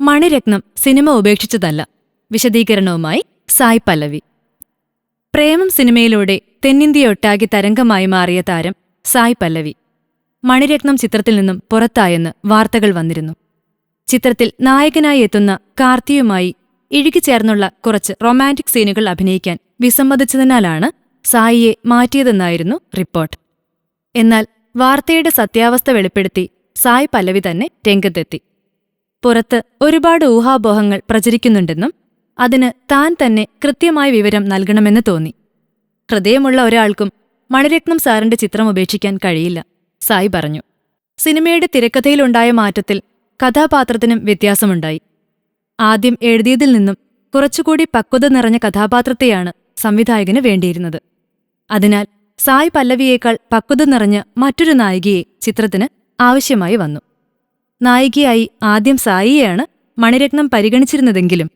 Mani Ratnam cinema ഉപേക്ഷിച്ചതല്ല. വിശദീകരണവുമായി സായ് പല്ലവി. പ്രേമം സിനിമയിലൂടെ തെന്നിന്ത്യയൊട്ടാകെ തരംഗമായി മാറിയ താരം സായ് പല്ലവി. മണിരത്നം ചിത്രത്തിൽ നിന്നും പുറത്തായെന്ന് വാർത്തകൾ വന്നിരുന്നു. ചിത്രത്തിൽ നായകനായി എത്തുന്ന കാർത്തിയുമായി ഇഴുകിച്ചേർന്നുള്ള കുറച്ച് റൊമാന്റിക് സീനുകൾ അഭിനയിക്കാൻ വിസമ്മതിച്ചതിനാലാണ് സായിയെ മാറ്റിയതെന്നായിരുന്നു റിപ്പോർട്ട്. എന്നാൽ വാർത്തയുടെ സത്യാവസ്ഥ വെളിപ്പെടുത്തി സായ് പല്ലവി തന്നെ രംഗത്തെത്തി. പുറത്ത് ഒരുപാട് ഊഹാപോഹങ്ങൾ പ്രചരിക്കുന്നുണ്ടെന്നും അതിന് താൻ തന്നെ കൃത്യമായ വിവരം നൽകണമെന്ന് തോന്നി. ഹൃദയമുള്ള ഒരാൾക്കും മണിരത്നം സാറിന്റെ ചിത്രം ഉപേക്ഷിക്കാൻ കഴിയില്ല സായി പറഞ്ഞു. സിനിമയുടെ തിരക്കഥയിലുണ്ടായ മാറ്റത്തിൽ കഥാപാത്രത്തിനും വ്യത്യാസമുണ്ടായി. ആദ്യം എഴുതിയതിൽ നിന്നും കുറച്ചുകൂടി പക്വത നിറഞ്ഞ കഥാപാത്രത്തെയാണ് സംവിധായകന് വേണ്ടിയിരുന്നത്. അതിനാൽ സായ് പല്ലവിയേക്കാൾ പക്വത നിറഞ്ഞ മറ്റൊരു നായികയെ ചിത്രത്തിന് ആവശ്യമായി വന്നു. നായികയായി ആദ്യം സായിയെയാണ് മണിരത്നം പരിഗണിച്ചിരുന്നതെങ്കിലും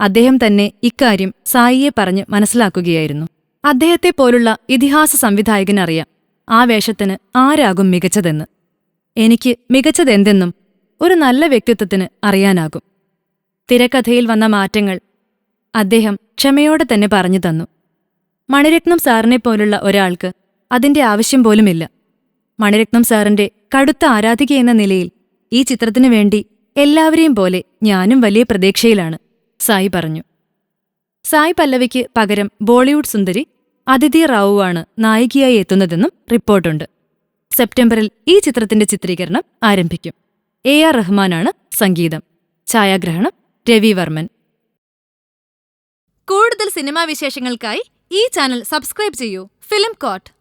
അദ്ദേഹം തന്നെ ഇക്കാര്യം സായിയെ പറഞ്ഞ് മനസ്സിലാക്കുകയായിരുന്നു. അദ്ദേഹത്തെ പോലുള്ള ഇതിഹാസ സംവിധായകനറിയാം ആ വേഷത്തിന് ആരാകും മികച്ചതെന്ന്. എനിക്ക് മികച്ചതെന്തെന്നും ഒരു നല്ല വ്യക്തിത്വത്തിന് അറിയാനാകും. തിരക്കഥയിൽ വന്ന മാറ്റങ്ങൾ അദ്ദേഹം ക്ഷമയോടെ തന്നെ പറഞ്ഞു തന്നു. മണിരത്നം സാറിനെപ്പോലുള്ള ഒരാൾക്ക് അതിന്റെ ആവശ്യം പോലുമില്ല. മണിരത്നം സാറിന്റെ കടുത്ത ആരാധിക എന്ന നിലയിൽ ഈ ചിത്രത്തിനു വേണ്ടി എല്ലാവരെയും പോലെ ഞാനും വലിയ പ്രതീക്ഷയിലാണ് സായി പറഞ്ഞു. സായി പല്ലവിക്ക് പകരം ബോളിവുഡ് സുന്ദരി അതിഥി റാവുവാണ് നായികയായി എത്തുന്നതെന്നും റിപ്പോർട്ടുണ്ട്. സെപ്റ്റംബറിൽ ഈ ചിത്രത്തിന്റെ ചിത്രീകരണം ആരംഭിക്കും. എ ആർ റഹ്മാനാണ് സംഗീതം. ഛായാഗ്രഹണം രവി വർമ്മൻ. കൂടുതൽ സിനിമാ വിശേഷങ്ങൾക്കായി ഈ ചാനൽ സബ്സ്ക്രൈബ് ചെയ്യൂ. Film court.